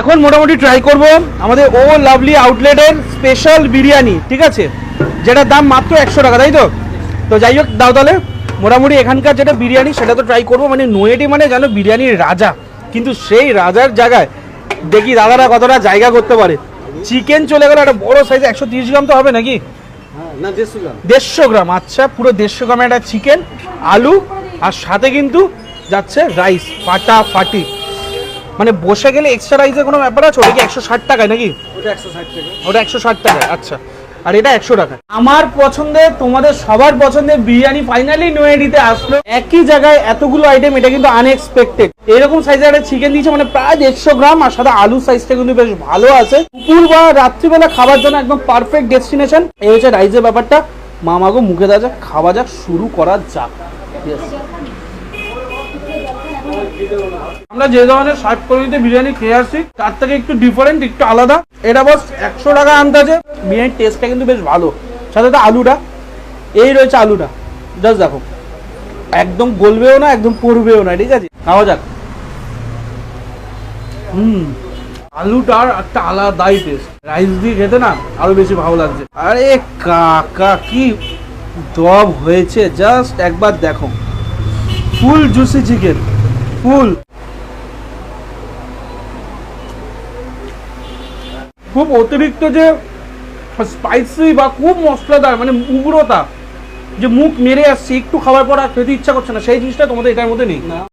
এখন মোটামুটি ট্রাই করব আমাদের ও লাভলি আউটলেটের স্পেশাল বিরিয়ানি ঠিক আছে? যেটার দাম মাত্র একশো টাকা তাই তো? তো যাই হোক দাও তাহলে। মোটামুটি এখানকার যেটা বিরিয়ানি সেটা তো ট্রাই করব। মানে নয়েটি মানে জানো বিরিয়ানির রাজা। কিন্তু সেই রাজার জায়গায় দেখি দাদারা কতটা জায়গা করতে পারে। চিকেন চলে গেলে একটা বড় সাইজ একশো তিরিশ গ্রাম তো হবে নাকি? হ্যাঁ না দেড়শো গ্রাম। আচ্ছা পুরো দেড়শো গ্রামে একটা চিকেন আলু আর সাথে কিন্তু যাচ্ছে রাইস ফাটা ফাটি মানে বসে গেলে এক্সট্রা রাইসের কোনো ব্যাপার আছে? ওটা কি একশো ষাট টাকায় নাকি? ওটা একশো ষাট টাকা ওটা একশো ষাট টাকায় আচ্ছা। আর এটা একশো টাকা আমার পছন্দের তোমাদের সবার পছন্দের বিরিয়ানি ফাইনালি নোয়েডিতে আসলো। একই জায়গায় এতগুলো আইটেম এটা কিন্তু আনএক্সপেক্টেড এরকম সাইজের একটা চিকেন দিয়েছে মানে প্রায় দেড়শো গ্রাম আর সাথে আলু সাইজটা কিন্তু বেশ ভালো আছে। দুপুর বা রাত্রিবেলা খাবার জন্য একদম পারফেক্ট ডেস্টিনেশন এই হচ্ছে রাইসের ব্যাপারটা। মামাগো মুখে দেওয়া যাক খাওয়া যাক শুরু করা যাক. আমরা যে ধরনের ষাট কোটিতে বিরিয়ানি খেয়ে আসছি, তার থেকে একটু ডিফারেন্ট একটু আলাদা। এটা বস একশো টাকা আন্দাজে। বিরিয়ানির টেস্টটা কিন্তু বেশ ভালো। সাথে তো আলুটা। এই রয়েছে আলুটা। জাস্ট দেখো। একদম গলবেও না, একদম পড়বেও না, ঠিক আছে? খাওয়া যাক। হুম। আলুটার একটা আলাদাই টেস্ট রাইস দিয়ে খেতে না আরও বেশি ভালো লাগছে। আরে কাকা, কি দম হয়েছে। জাস্ট একবার দেখো। Full juicy chicken full. খুব অতিরিক্ত যে স্পাইসি বা খুব মশলাদার মানে উগ্রতা, যে মুখ মেরে আসছে, একটু খাওয়ার পর আর খেতে ইচ্ছা করছে না, সেই জিনিসটা তোমাদের এটার মধ্যে নেই।